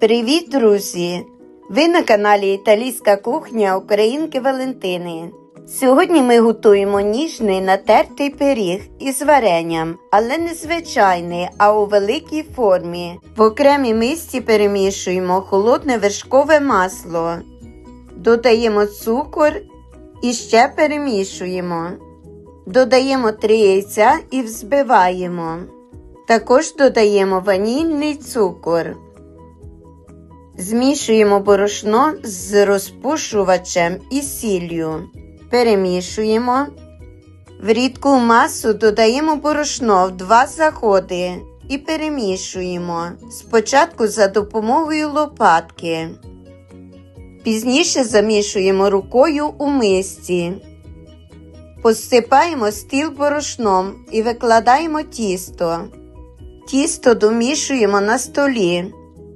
Привіт, друзі! Ви на каналі Італійська кухня Українки Валентини. Сьогодні ми готуємо ніжний натертий пиріг із варенням, але не звичайний, а у великій формі. В окремій мисці перемішуємо холодне вершкове масло, додаємо цукор і ще перемішуємо. Додаємо 3 яйця і взбиваємо. Також додаємо ванільний цукор. Змішуємо борошно з розпушувачем і сіллю. Перемішуємо. В рідку масу додаємо борошно в два заходи і перемішуємо. Спочатку за допомогою лопатки. Пізніше замішуємо рукою у мисці. Посипаємо стіл борошном і викладаємо тісто. Тісто домішуємо на столі.